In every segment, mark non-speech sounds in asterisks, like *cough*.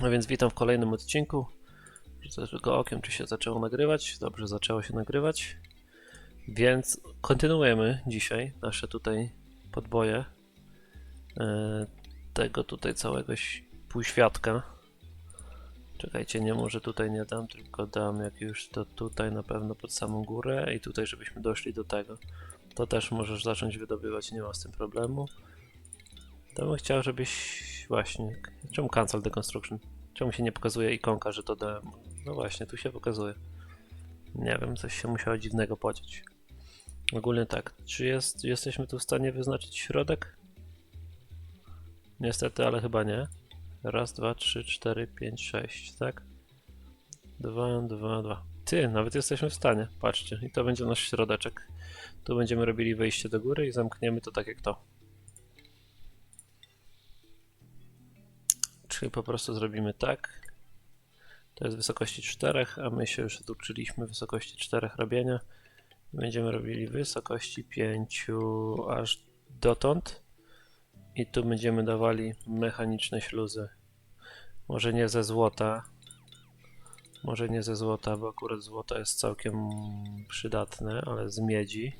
No więc witam w kolejnym odcinku. Rzucę tylko okiem, czy się zaczęło nagrywać. Dobrze, zaczęło się nagrywać. Więc kontynuujemy dzisiaj nasze tutaj podboje e, tego tutaj całego półświadka. Czekajcie, nie może tutaj nie dam, tylko dam jak już to tutaj na pewno pod samą górę i tutaj żebyśmy doszli do tego. To też możesz zacząć wydobywać, nie ma z tym problemu. To bym chciał, żebyś właśnie. Czemu cancel deconstruction? Czemu się nie pokazuje ikonka, że to demo? No właśnie, tu się pokazuje. Nie wiem, coś się musiało dziwnego podziać. Ogólnie tak, czy jest, jesteśmy tu w stanie wyznaczyć środek? Niestety, ale chyba nie. Raz, dwa, trzy, cztery, pięć, sześć, tak? Dwa, dwa, dwa. Ty, nawet jesteśmy w stanie, patrzcie. I to będzie nasz środeczek. Tu będziemy robili wejście do góry i zamkniemy to tak jak to. Czyli po prostu zrobimy tak. To jest wysokości 4, a my się już uczyliśmy wysokości 4 robienia. Będziemy robili wysokości 5 aż dotąd. I tu będziemy dawali mechaniczne śluzy. Może nie ze złota. Może nie ze złota, bo akurat złoto jest całkiem przydatne, ale z miedzi.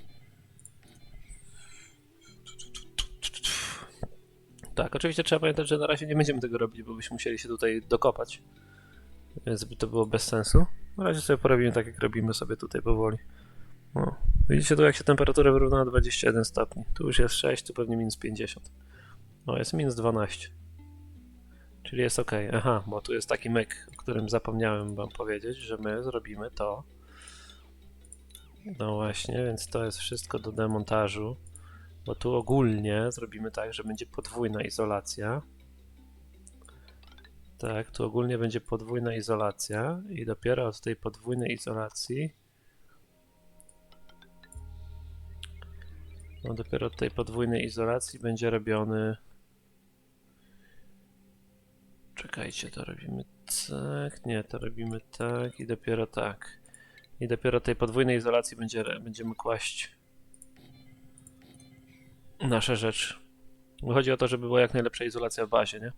Tak, oczywiście trzeba pamiętać, że na razie nie będziemy tego robić, bo byśmy musieli się tutaj dokopać. Więc by to było bez sensu. Na razie sobie porobimy tak, jak robimy sobie tutaj powoli. No. Widzicie tu, jak się temperatura wyrówna na 21 stopni. Tu już jest 6, tu pewnie minus 50. No, jest minus 12. Czyli jest ok. Aha, bo tu jest taki myk, o którym zapomniałem wam powiedzieć, że my zrobimy to. No właśnie, więc to jest wszystko do demontażu. Bo tu ogólnie zrobimy tak, że będzie podwójna izolacja. Tak, tu ogólnie będzie podwójna izolacja i dopiero od tej podwójnej izolacji no dopiero od tej podwójnej izolacji będzie robiony czekajcie, to robimy tak, nie, to robimy tak i dopiero tak i dopiero tej podwójnej izolacji będzie, będziemy kłaść nasze rzeczy. Chodzi o to, żeby była jak najlepsza izolacja w bazie, nie?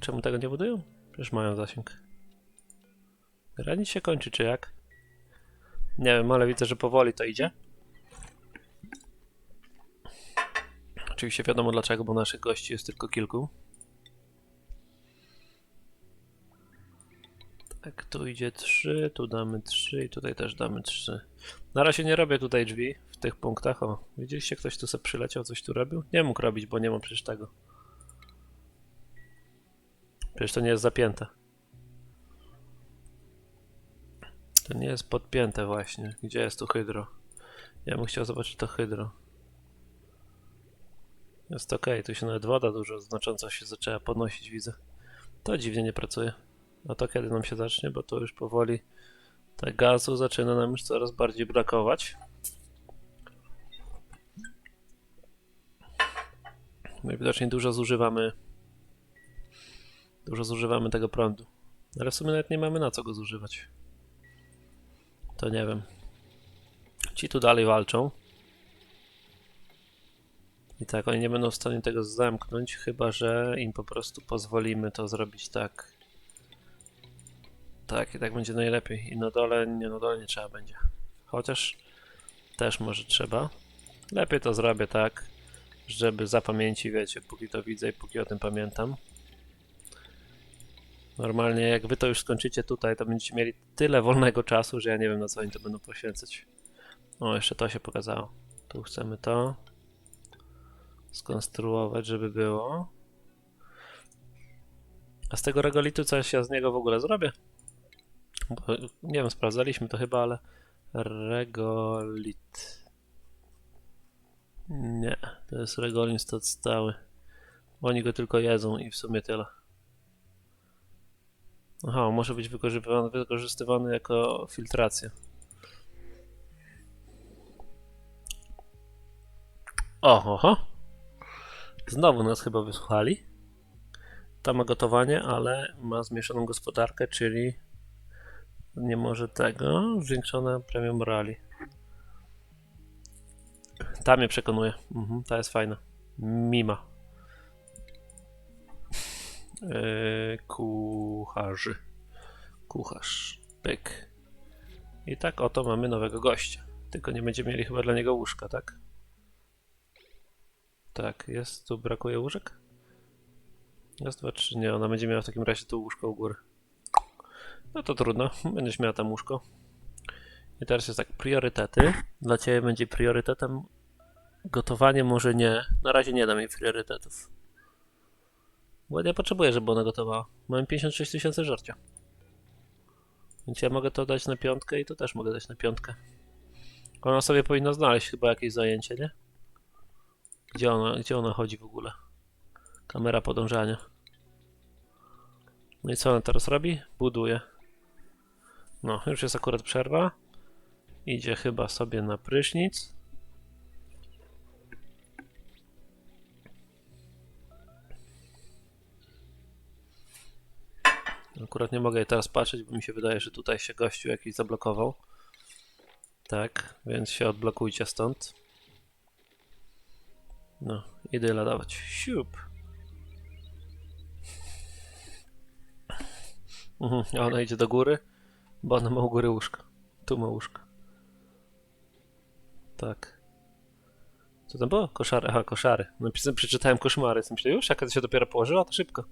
Czemu tego nie budują? Przecież mają zasięg. Granic się kończy, czy jak? Nie wiem, ale widzę, że powoli to idzie. Oczywiście wiadomo dlaczego, bo naszych gości jest tylko kilku. Tak, tu idzie 3, tu damy 3 i tutaj też damy 3. Na razie nie robię tutaj drzwi tych punktach. O, widzieliście, ktoś tu sobie przyleciał, coś tu robił? Nie mógł robić, bo nie ma przecież tego. Przecież to nie jest zapięte. To nie jest podpięte właśnie. Gdzie jest tu hydro? Ja bym chciał zobaczyć to hydro. Jest ok, tu się nawet woda dużo znacząco się zaczęła podnosić, widzę. To dziwnie nie pracuje. A to kiedy nam się zacznie, bo to już powoli tak gazu zaczyna nam już coraz bardziej brakować. Najwidoczniej dużo zużywamy dużo zużywamy tego prądu. Ale w sumie nawet nie mamy na co go zużywać. To nie wiem. Ci tu dalej walczą. I tak, oni nie będą w stanie tego zamknąć, chyba że im po prostu pozwolimy to zrobić tak. Tak, i tak będzie najlepiej. I na dole, nie, na dole nie trzeba będzie. Chociaż też może trzeba. Lepiej to zrobię tak, żeby za pamięci, wiecie, póki to widzę i póki o tym pamiętam. Normalnie jak wy to już skończycie tutaj, to będziecie mieli tyle wolnego czasu, że ja nie wiem na co oni to będą poświęcać. O, jeszcze to się pokazało. Tu chcemy to skonstruować, żeby było. A z tego regolitu coś ja z niego w ogóle zrobię? Bo, nie wiem, sprawdzaliśmy to chyba, ale regolit. Nie, to jest regolin stat stały. Oni go tylko jedzą i w sumie tyle. Aha, może być wykorzystywany, wykorzystywany jako filtracja. Oho. Znowu nas chyba wysłuchali. Ta ma gotowanie, ale ma zmieszaną gospodarkę, czyli nie może tego. Zwiększone premium morali. Ta mnie przekonuje. Mhm, ta jest fajna. Mima. Yy, kucharzy. Kucharz. Pyk. I tak oto mamy nowego gościa. Tylko nie będziemy mieli chyba dla niego łóżka, tak? Tak, jest. Tu brakuje łóżek? Raz, dwa, trzy. Nie, ona będzie miała w takim razie tu łóżko u góry. No to trudno. Będziesz miała tam łóżko. I teraz jest tak, priorytety. Dla Ciebie będzie priorytetem gotowanie, może nie. Na razie nie dam jej priorytetów. Bo nie potrzebuję, żeby ona gotowała. Mam 56 tysięcy żarcia. Więc ja mogę to dać na piątkę i to też mogę dać na piątkę. Ona sobie powinna znaleźć chyba jakieś zajęcie, nie? Gdzie ona, gdzie ona chodzi w ogóle? Kamera podążania. No i co ona teraz robi? Buduje. No, już jest akurat przerwa. Idzie chyba sobie na prysznic. Akurat nie mogę jej teraz patrzeć, bo mi się wydaje, że tutaj się gościu jakiś zablokował. Tak, więc się odblokujcie stąd. No, idę dawać. Siup. Mhm, a ona idzie do góry, bo ona ma u góry łóżko. Tu ma łóżko. Tak. Co tam było? Koszary. Aha, koszary. Napisałem, przeczytałem koszmary. Myślę, już, jaka to się dopiero położyła, to szybko.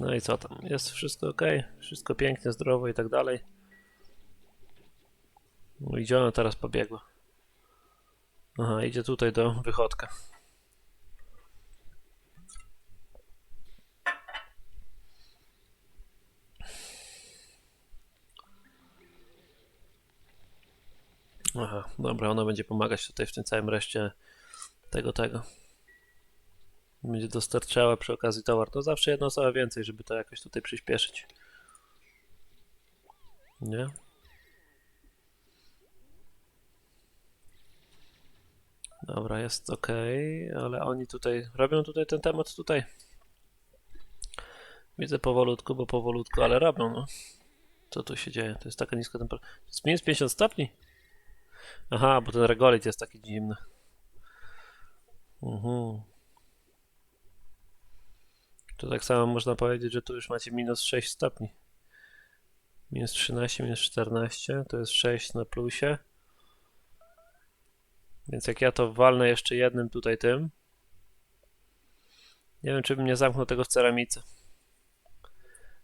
No i co tam? Jest wszystko ok? Wszystko pięknie, zdrowo i tak dalej. No i gdzie ona teraz pobiegła? Aha, idzie tutaj do wychodka. Aha, dobra, ona będzie pomagać tutaj w tym całym reszcie tego, tego. Będzie dostarczała przy okazji towar. To zawsze jedna osoba więcej, żeby to jakoś tutaj przyspieszyć. Nie? Dobra, jest ok, ale oni tutaj robią tutaj ten temat tutaj. Widzę powolutku, bo powolutku, ale robią, no. Co tu się dzieje? To jest taka niska temperatura. Jest minus 50 stopni? Aha, bo ten regolit jest taki zimny. Mhm. To tak samo można powiedzieć, że tu już macie minus 6 stopni. Minus 13, minus 14, to jest 6 na plusie. Więc jak ja to walnę jeszcze jednym tutaj tym, nie wiem, czy bym nie zamknął tego w ceramice.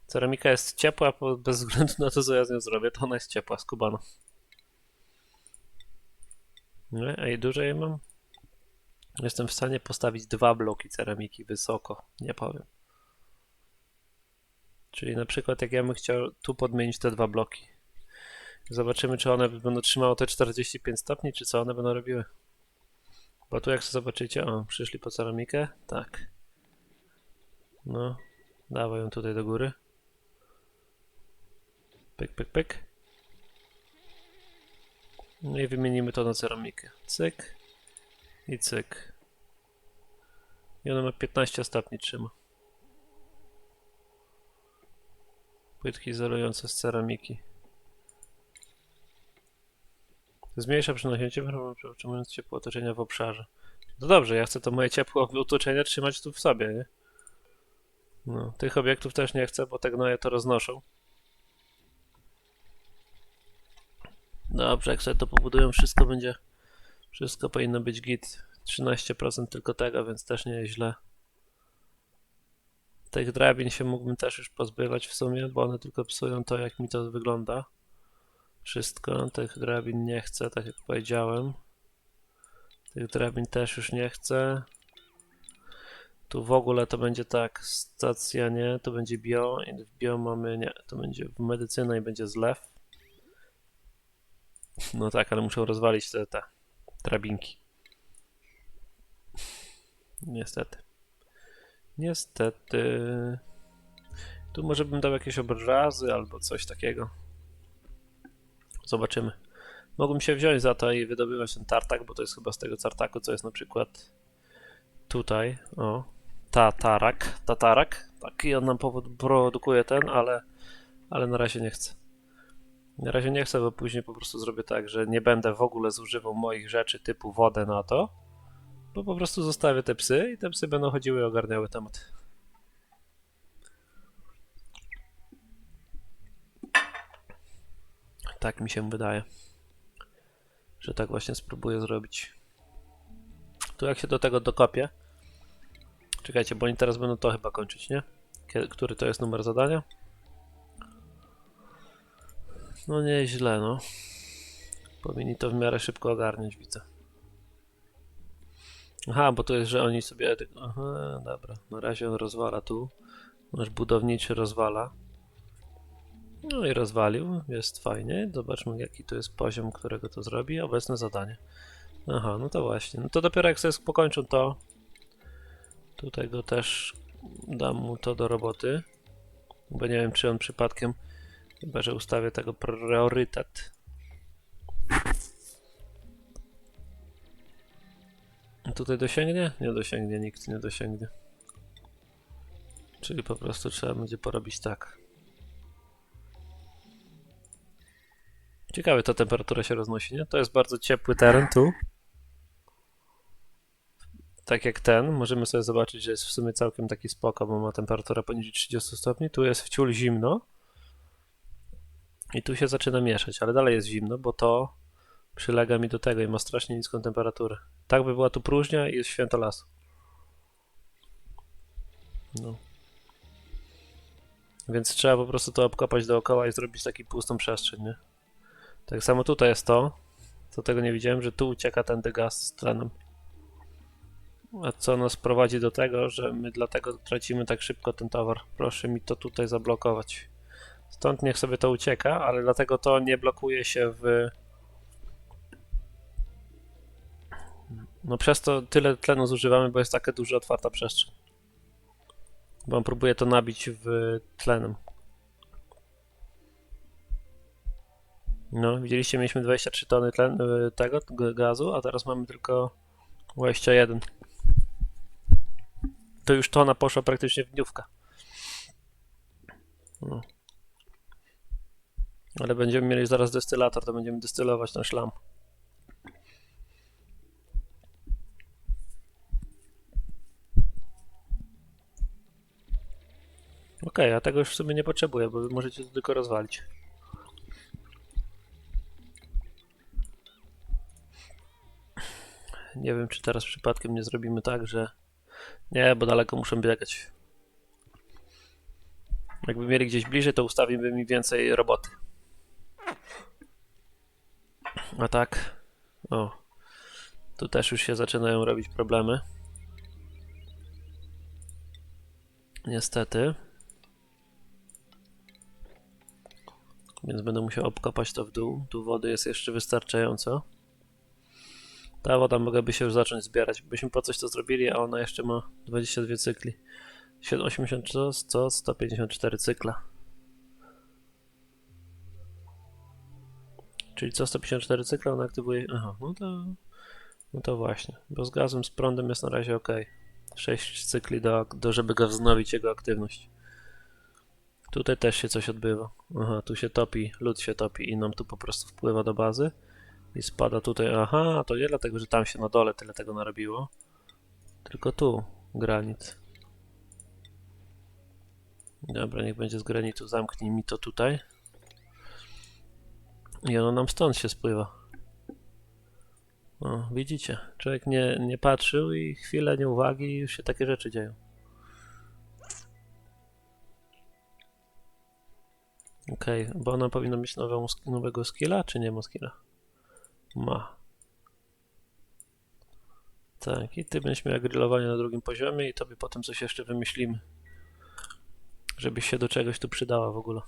Ceramika jest ciepła, bez względu na to, co ja z nią zrobię, to ona jest ciepła, skubana. Nie? A i dużo jej mam? Jestem w stanie postawić dwa bloki ceramiki wysoko, nie powiem. Czyli na przykład jak ja bym chciał tu podmienić te dwa bloki. Zobaczymy, czy one będą trzymały te 45 stopni, czy co one będą robiły. Bo tu jak zobaczycie, o, przyszli po ceramikę, tak. No, dawaj ją tutaj do góry. Pyk, pyk, pyk. No i wymienimy to na ceramikę. Cyk i cyk. I ona ma 15 stopni trzyma. Płytki izolujące z ceramiki. Zmniejsza przynosicie, utrzymując ciepło otoczenia w obszarze. No dobrze, ja chcę to moje ciepło otoczenie trzymać tu w sobie, nie? No, tych obiektów też nie chcę, bo te gnoje to roznoszą. Dobrze, jak sobie to pobudują, wszystko będzie... Wszystko powinno być git. 13% tylko tego, więc też nie jest źle. Tych drabin się mógłbym też już pozbywać w sumie, bo one tylko psują to, jak mi to wygląda. Wszystko. Tych drabin nie chcę, tak jak powiedziałem. Tych drabin też już nie chcę. Tu w ogóle to będzie tak, stacja nie, to będzie bio, i w bio mamy, nie, to będzie w medycyna i będzie zlew. No tak, ale muszę rozwalić te, te drabinki. Niestety. Niestety. Tu może bym dał jakieś obrazy albo coś takiego. Zobaczymy. Mogłem się wziąć za to i wydobywać ten tartak, bo to jest chyba z tego tartaku, co jest na przykład tutaj. O, tatarak, tatarak. Taki on nam produkuje ten, ale, ale na razie nie chcę. Na razie nie chcę, bo później po prostu zrobię tak, że nie będę w ogóle zużywał moich rzeczy typu wodę na to Bo po prostu zostawię te psy i te psy będą chodziły i ogarniały temat. Tak mi się wydaje, że tak właśnie spróbuję zrobić. Tu jak się do tego dokopię. Czekajcie, bo oni teraz będą to chyba kończyć, nie? Który to jest numer zadania? No nieźle, no. Powinni to w miarę szybko ogarnąć, widzę. Aha, bo to jest, że oni sobie... Aha, dobra. Na razie on rozwala tu. Nasz budowniczy rozwala. No i rozwalił, jest fajnie. Zobaczmy jaki to jest poziom, którego to zrobi. Obecne zadanie. Aha, no to właśnie. No to dopiero jak sobie pokończą to, tutaj go też dam mu to do roboty. Bo nie wiem, czy on przypadkiem, chyba że ustawię tego priorytet. Tutaj dosięgnie? Nie dosięgnie, nikt nie dosięgnie. Czyli po prostu trzeba będzie porobić tak. Ciekawe, ta temperatura się roznosi, nie? To jest bardzo ciepły teren tu. Tak jak ten, możemy sobie zobaczyć, że jest w sumie całkiem taki spoko, bo ma temperaturę poniżej 30 stopni. Tu jest wciul zimno. I tu się zaczyna mieszać, ale dalej jest zimno, bo to przylega mi do tego i ma strasznie niską temperaturę. Tak by była tu próżnia i jest święto lasu. No. Więc trzeba po prostu to obkopać dookoła i zrobić taki pustą przestrzeń, nie? Tak samo tutaj jest to, co tego nie widziałem, że tu ucieka ten gaz z tlenem. A co nas prowadzi do tego, że my dlatego tracimy tak szybko ten towar. Proszę mi to tutaj zablokować. Stąd niech sobie to ucieka, ale dlatego to nie blokuje się w... No przez to tyle tlenu zużywamy, bo jest taka duża otwarta przestrzeń. Bo on próbuje to nabić w tlenem. No, widzieliście, mieliśmy 23 tony tlen, y, tego gazu, a teraz mamy tylko 21. To już tona poszła praktycznie w dniówkę. No. Ale będziemy mieli zaraz destylator, to będziemy destylować ten szlam. Okej, a tego już w sumie nie potrzebuję, bo wy możecie to tylko rozwalić. Nie wiem, czy teraz przypadkiem nie zrobimy tak, że... Nie, bo daleko muszę biegać. Jakby mieli gdzieś bliżej, to ustawimy mi więcej roboty. A tak... O. Tu też już się zaczynają robić problemy. Niestety. Więc będę musiał obkopać to w dół. Tu wody jest jeszcze wystarczająco. Ta woda mogłaby się już zacząć zbierać. Byśmy po coś to zrobili, a ona jeszcze ma 22 cykli. 80 co? 100, 154 cykla. Czyli co 154 cykla ona aktywuje. Aha, no to. No to właśnie. Bo z gazem, z prądem jest na razie ok. 6 cykli do, do żeby go wznowić jego aktywność. Tutaj też się coś odbywa. Aha, tu się topi, lód się topi i nam tu po prostu wpływa do bazy. I spada tutaj. Aha, to nie dlatego, że tam się na dole tyle tego narobiło. Tylko tu granit. Dobra, niech będzie z granitu. Zamknij mi to tutaj. I ono nam stąd się spływa. O, widzicie. Człowiek nie, nie patrzył i chwilę nieuwagi i już się takie rzeczy dzieją. Okej, bo ona powinna mieć nowego skilla, czy nie ma skilla? Ma. Tak, i ty będziesz miał grillowanie na drugim poziomie i tobie potem coś jeszcze wymyślimy. Żebyś się do czegoś tu przydała w ogóle.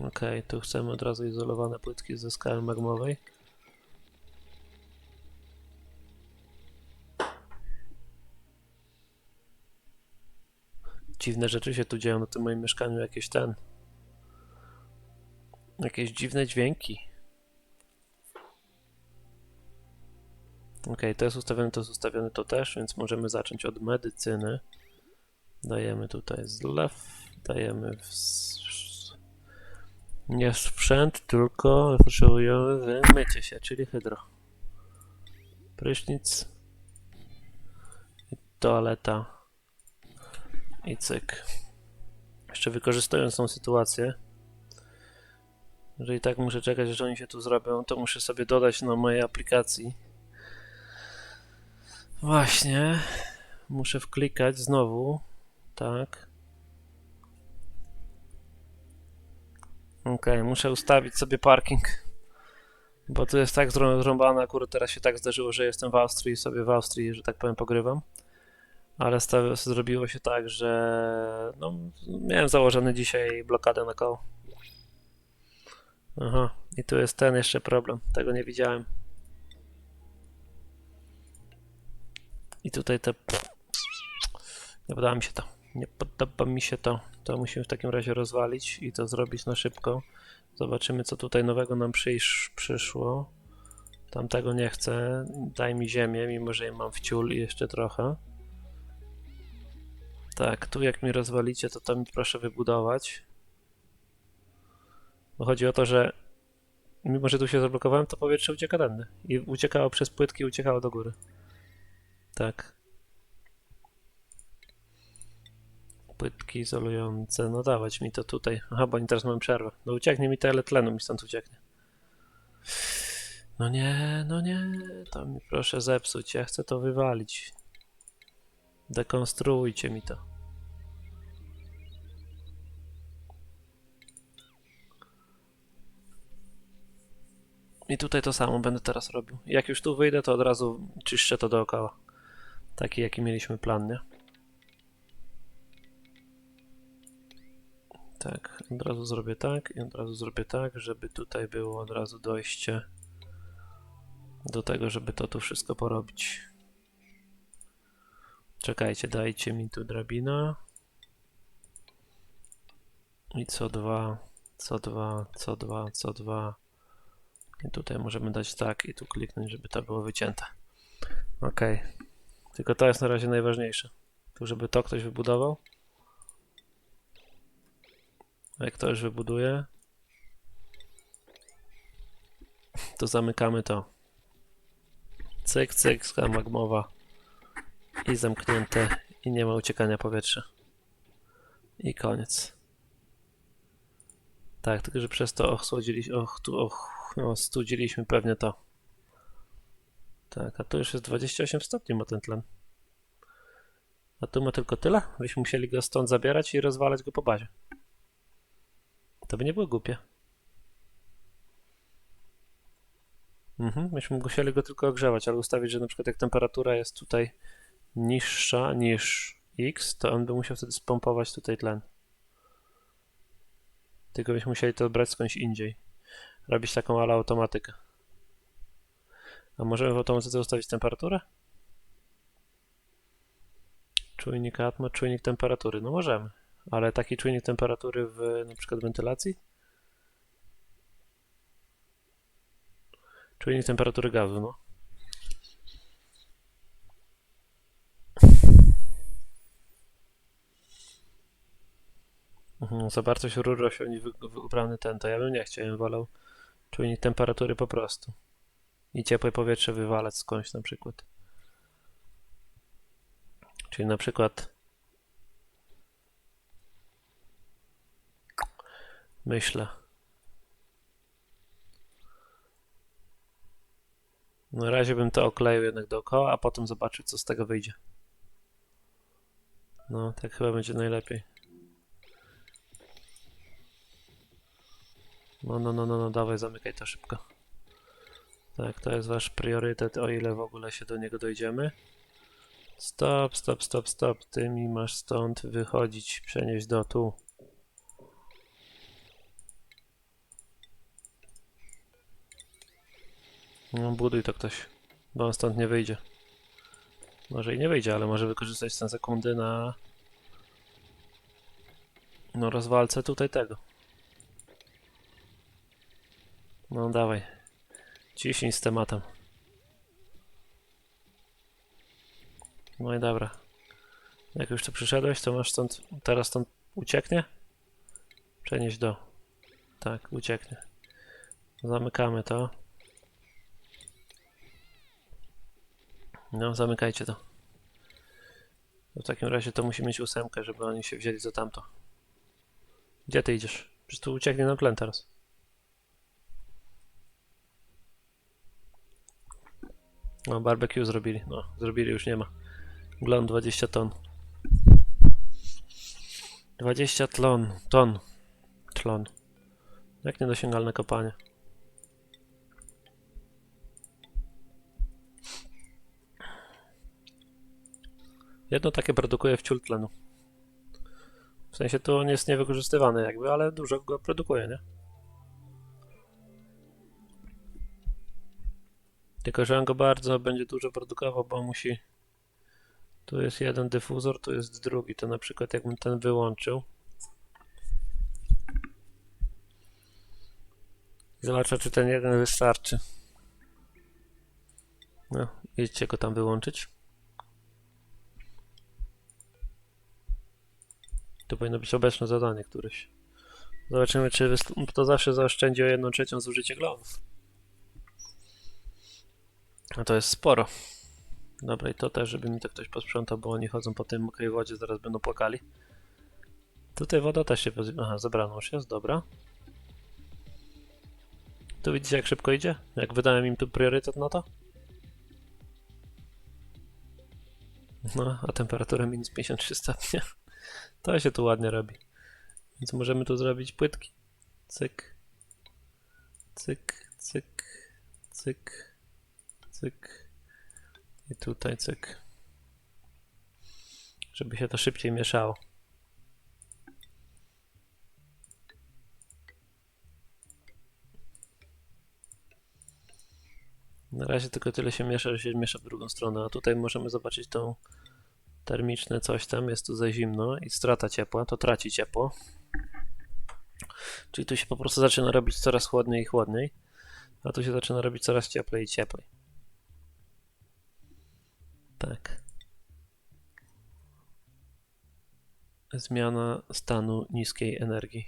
Okej, tu chcemy od razu izolowane płytki ze skały magmowej. Dziwne rzeczy się tu dzieją na tym moim mieszkaniu, jakieś ten... Jakieś dziwne dźwięki. Ok, to jest ustawione, to jest ustawione, to też, więc możemy zacząć od medycyny. Dajemy tutaj zlew, dajemy w... nie sprzęt, tylko potrzebujemy wymycie się, czyli hydro. Prysznic. I toaleta. I cyk. Jeszcze wykorzystując tą sytuację, że i tak muszę czekać, że oni się tu zrobią, to muszę sobie dodać na mojej aplikacji. Właśnie. Muszę wklikać znowu. Tak. Okej, muszę ustawić sobie parking. Bo tu jest tak zrą- zrąbane, akurat teraz się tak zdarzyło, że jestem w Austrii i sobie w Austrii, że tak powiem, pogrywam. Ale zrobiło się tak, że no, miałem założony dzisiaj blokadę na koło. Aha, i tu jest ten jeszcze problem. Tego nie widziałem. I tutaj te. Nie podoba mi się to. Nie podoba mi się to. To musimy w takim razie rozwalić i to zrobić na szybko. Zobaczymy, co tutaj nowego nam przyjsz, przyszło. Tamtego nie chcę. Daj mi ziemię, mimo że je mam w ciul i jeszcze trochę. Tak, tu jak mi rozwalicie, to to mi proszę wybudować. Bo chodzi o to, że mimo, że tu się zablokowałem, to powietrze ucieka tędy. I uciekało przez płytki, uciekało do góry. Tak. Płytki izolujące. No dawać mi to tutaj. Aha, bo oni teraz mam przerwę. No ucieknie mi tyle tlenu, mi stąd ucieknie. No nie, no nie. To mi proszę zepsuć. Ja chcę to wywalić. Dekonstruujcie mi to. I tutaj to samo będę teraz robił. Jak już tu wyjdę, to od razu czyszczę to dookoła. Taki, jaki mieliśmy plan, nie? Tak, od razu zrobię tak i od razu zrobię tak, żeby tutaj było od razu dojście do tego, żeby to tu wszystko porobić. Czekajcie, dajcie mi tu drabina. I co dwa, co dwa, co dwa, co dwa. I tutaj możemy dać tak i tu kliknąć, żeby to było wycięte. Ok. Tylko to jest na razie najważniejsze. Tu, żeby to ktoś wybudował. Jak to już wybuduje, to zamykamy to. Cyk, cyk, skala magmowa. I zamknięte. I nie ma uciekania powietrza. I koniec. Tak, tylko że przez to ochłodziliśmy, och, tu, och, no, studziliśmy pewnie to. Tak, a tu już jest 28 stopni ma ten tlen. A tu ma tylko tyle? Byśmy musieli go stąd zabierać i rozwalać go po bazie. To by nie było głupie. Mhm, myśmy musieli go tylko ogrzewać, ale ustawić, że na przykład jak temperatura jest tutaj niższa niż X, to on by musiał wtedy spompować tutaj tlen. Tylko byśmy musieli to brać skądś indziej. Robić taką ala automatykę. A możemy w automatyce ustawić temperaturę? Czujnik atmo, czujnik temperatury. No możemy. Ale taki czujnik temperatury w na przykład wentylacji? Czujnik temperatury gazu, no. Mhm, za bardzo się wy, wybrany ten, to ja bym nie chciał, ja bym wolał czujnik temperatury po prostu. I ciepłe powietrze wywalać skądś na przykład. Czyli na przykład myślę. Na razie bym to okleił jednak dookoła, a potem zobaczył co z tego wyjdzie. No, tak chyba będzie najlepiej. No, no, no, no, no, dawaj, zamykaj to szybko. Tak, to jest wasz priorytet, o ile w ogóle się do niego dojdziemy. Stop, stop, stop, stop. Ty mi masz stąd wychodzić, przenieść do tu. No, buduj to ktoś, bo on stąd nie wyjdzie. Może i nie wyjdzie, ale może wykorzystać tę sekundy na... No, rozwalce tutaj tego. No, dawaj. Ciśnij z tematem. No i dobra. Jak już tu przyszedłeś, to masz stąd, teraz stąd ucieknie? Przenieść do. Tak, ucieknie. Zamykamy to. No, zamykajcie to. W takim razie to musi mieć ósemkę, żeby oni się wzięli za tamto. Gdzie ty idziesz? Przecież tu ucieknie na tlen teraz. No, barbecue zrobili. No, zrobili, już nie ma. Glon 20 ton. 20 tlon. Ton. Tlon. Jak niedosięgalne kopanie. Jedno takie produkuje wciół tlenu. W sensie to on jest niewykorzystywany jakby, ale dużo go produkuje, nie? Tylko, że on go bardzo będzie dużo produkował, bo musi... Tu jest jeden dyfuzor, tu jest drugi. To na przykład jakbym ten wyłączył. Zobaczę, czy ten jeden wystarczy. No, idźcie go tam wyłączyć. To powinno być obecne zadanie któreś. Zobaczymy, czy to zawsze zaoszczędzi o 1 trzecią zużycie glonów. A to jest sporo. Dobra, i to też, żeby mi to ktoś posprzątał, bo oni chodzą po tej mokrej wodzie, zaraz będą płakali. Tutaj woda też się... Aha, zebrano już jest, dobra. Tu widzicie, jak szybko idzie? Jak wydałem im tu priorytet na to? No, a temperatura minus 53 stopnie. *laughs* To się tu ładnie robi. Więc możemy tu zrobić płytki. Cyk. Cyk, cyk, cyk, cyk. I tutaj cyk. Żeby się to szybciej mieszało. Na razie tylko tyle się miesza, że się miesza w drugą stronę, a tutaj możemy zobaczyć tą termiczne coś tam, jest tu za zimno i strata ciepła, to traci ciepło. Czyli tu się po prostu zaczyna robić coraz chłodniej i chłodniej, a tu się zaczyna robić coraz cieplej i cieplej. Tak. Zmiana stanu niskiej energii.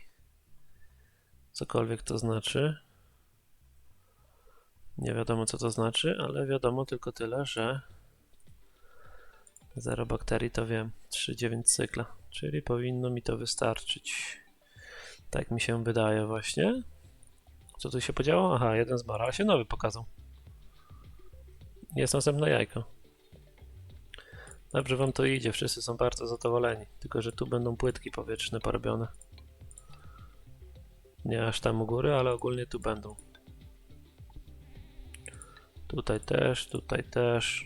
Cokolwiek to znaczy. Nie wiadomo co to znaczy, ale wiadomo tylko tyle, że Zero bakterii to wiem. 3,9 cykla. Czyli powinno mi to wystarczyć. Tak mi się wydaje właśnie. Co tu się podziało? Aha, jeden zmarł, się nowy pokazał. Jest następne jajko. Dobrze wam to idzie, wszyscy są bardzo zadowoleni. Tylko, że tu będą płytki powietrzne porobione. Nie aż tam u góry, ale ogólnie tu będą. Tutaj też, tutaj też.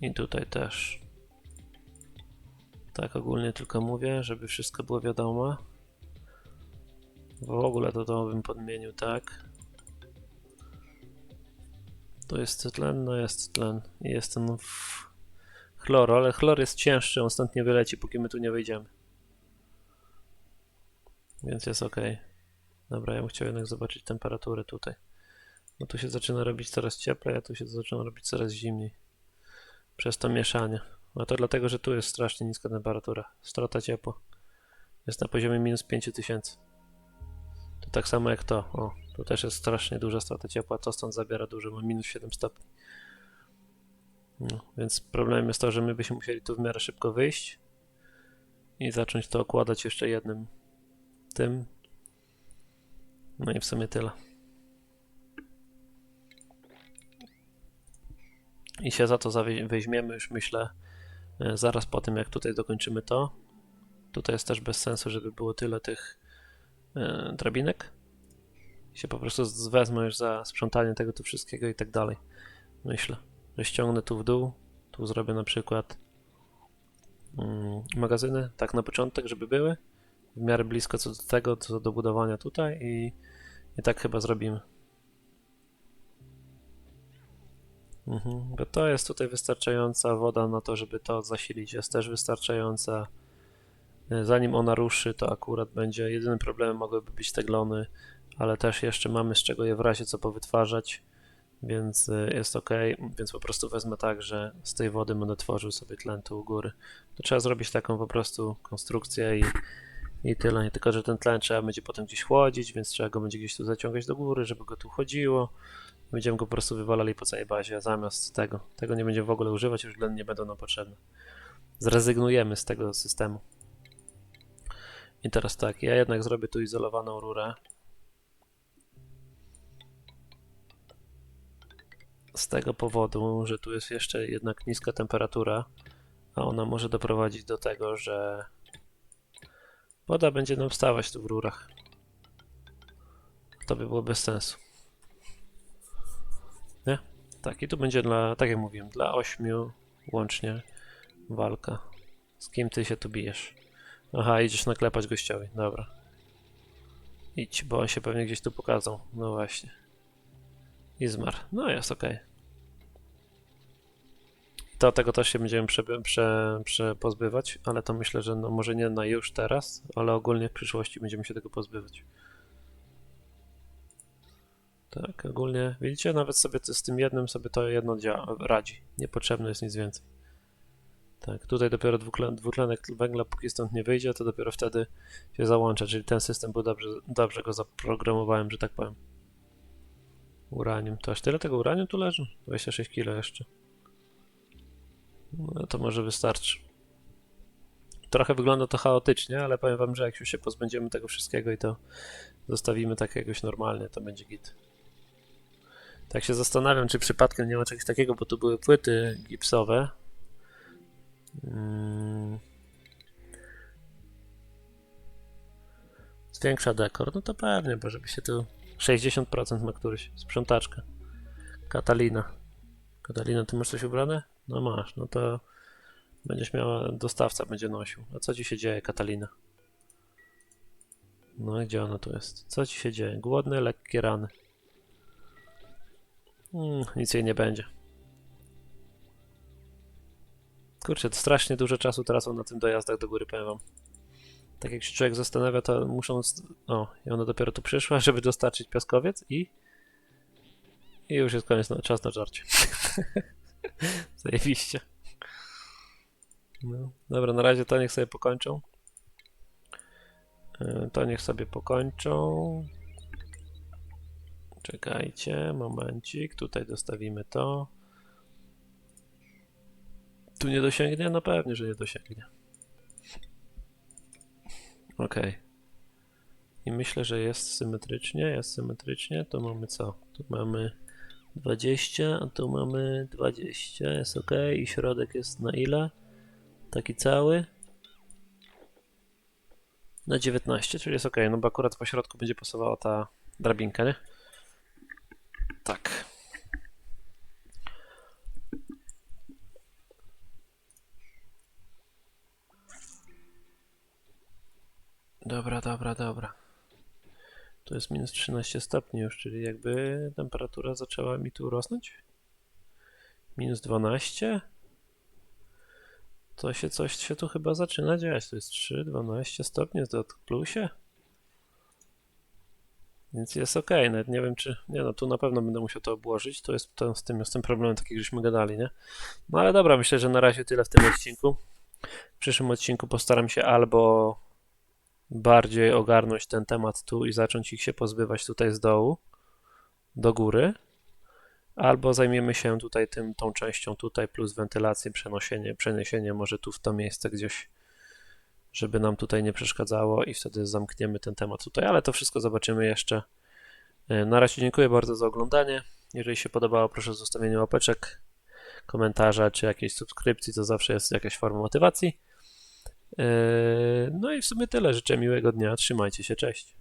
I tutaj też. Tak ogólnie tylko mówię, żeby wszystko było wiadomo. W ogóle to to bym podmienił tak. Tu jest tlen, no jest tlen. I jest ten w chlor, ale chlor jest cięższy, on stąd nie wyleci, póki my tu nie wejdziemy. Więc jest ok. Dobra, ja bym chciał jednak zobaczyć temperaturę tutaj. Bo tu się zaczyna robić coraz cieplej, a tu się zaczyna robić coraz zimniej przez to mieszanie. No to dlatego, że tu jest strasznie niska temperatura. Strata ciepła. Jest na poziomie minus 5000. To tak samo jak to. O, tu też jest strasznie duża strata ciepła. To stąd zabiera dużo, ma minus 7 stopni. No, więc problemem jest to, że my byśmy musieli tu w miarę szybko wyjść i zacząć to okładać jeszcze jednym tym. No i w sumie tyle. i się za to weźmiemy już myślę e, zaraz po tym jak tutaj dokończymy to. Tutaj jest też bez sensu, żeby było tyle tych e, drabinek. I się po prostu wezmę już za sprzątanie tego tu wszystkiego i tak dalej. Myślę, ściągnę tu w dół, tu zrobię na przykład mm, magazyny, tak na początek, żeby były w miarę blisko co do tego, co do budowania tutaj i, i tak chyba zrobimy. Mhm, bo to jest tutaj wystarczająca woda na to, żeby to zasilić. Jest też wystarczająca. E, Zanim ona ruszy, to akurat będzie. Jedynym problemem mogłyby być te glony, ale też jeszcze mamy z czego je w razie co powytwarzać, więc e, jest ok. Więc po prostu wezmę tak, że z tej wody będę tworzył sobie tlen u góry. To trzeba zrobić taką po prostu konstrukcję i, i tyle. Nie tylko, że ten tlen trzeba będzie potem gdzieś chłodzić, więc trzeba go będzie gdzieś tu zaciągać do góry, żeby go tu chodziło Będziemy go po prostu wywalali po całej bazie, a zamiast tego, tego nie będziemy w ogóle używać, już nie będą nam potrzebne. Zrezygnujemy z tego systemu. I teraz tak, ja jednak zrobię tu izolowaną rurę. Z tego powodu, że tu jest jeszcze jednak niska temperatura, a ona może doprowadzić do tego, że woda będzie nam stawać tu w rurach. To by było bez sensu. Nie? Tak, i tu będzie dla, tak jak mówiłem, dla ośmiu łącznie walka. Z kim ty się tu bijesz? Aha, idziesz naklepać gościowi, dobra. Idź, bo on się pewnie gdzieś tu pokazał. No właśnie. I zmarł. No jest okej. To tego też się będziemy prze, prze, prze pozbywać, ale to myślę, że no może nie na już teraz, ale ogólnie w przyszłości będziemy się tego pozbywać. Tak, ogólnie, widzicie, nawet sobie z tym jednym sobie to jedno dzia- radzi. Niepotrzebne jest nic więcej. Tak, tutaj dopiero dwutlen, dwutlenek węgla, póki stąd nie wyjdzie, to dopiero wtedy się załącza, czyli ten system był dobrze, dobrze go zaprogramowałem, że tak powiem. Uranium, to aż tyle tego uranium tu leży? 26 kg jeszcze. No to może wystarczy. Trochę wygląda to chaotycznie, ale powiem wam, że jak już się pozbędziemy tego wszystkiego i to zostawimy tak jakoś normalnie, to będzie git. Tak się zastanawiam, czy przypadkiem nie ma czegoś takiego, bo tu były płyty gipsowe. Mm. Zwiększa dekor, no to pewnie, bo żeby się tu 60% ma któryś, sprzątaczka. Katalina. Katalina, ty masz coś ubrane? No masz, no to będziesz miała, dostawca będzie nosił. A co ci się dzieje, Katalina? No gdzie ona tu jest? Co ci się dzieje? Głodne, lekkie rany. Mm, nic jej nie będzie. Kurczę, to strasznie dużo czasu tracą na tym dojazdach do góry, powiem wam. Tak jak się człowiek zastanawia, to muszą... O, i ona dopiero tu przyszła, *laughs* żeby dostarczyć piaskowiec i... I już jest koniec, no, czas na żarcie. *laughs* Zajebiście. No, dobra, na razie to niech sobie pokończą. E, To niech sobie pokończą. Czekajcie, momencik, tutaj dostawimy to. Tu nie dosięgnie? No pewnie, że nie dosięgnie. Ok. I myślę, że jest symetrycznie, jest symetrycznie. To mamy co? Tu mamy 20, a tu mamy 20. Jest ok. I środek jest na ile? Taki cały? Na 19, czyli jest ok. No bo akurat po środku będzie pasowała ta drabinka, nie? Tak. Dobra, dobra, dobra. To jest minus 13 stopni już, czyli jakby temperatura zaczęła mi tu rosnąć. Minus 12. To się coś się tu chyba zaczyna dziać. To jest 3, 12 stopni, jest w plusie. Więc jest ok, nawet nie wiem czy. Nie no, tu na pewno będę musiał to obłożyć. To jest to, z, tym, z tym problemem, tak jak żeśmy gadali, nie? No ale dobra, myślę, że na razie tyle w tym odcinku. W przyszłym odcinku postaram się albo bardziej ogarnąć ten temat tu i zacząć ich się pozbywać tutaj z dołu do góry, albo zajmiemy się tutaj tym, tą częścią tutaj plus wentylację, przenoszenie, przeniesienie może tu w to miejsce gdzieś, żeby nam tutaj nie przeszkadzało i wtedy zamkniemy ten temat tutaj, ale to wszystko zobaczymy jeszcze. E, Na razie dziękuję bardzo za oglądanie. Jeżeli się podobało, proszę o zostawienie łapeczek, komentarza czy jakiejś subskrypcji, to zawsze jest jakaś forma motywacji. Yy, No i w sumie tyle. Życzę miłego dnia. Trzymajcie się. Cześć.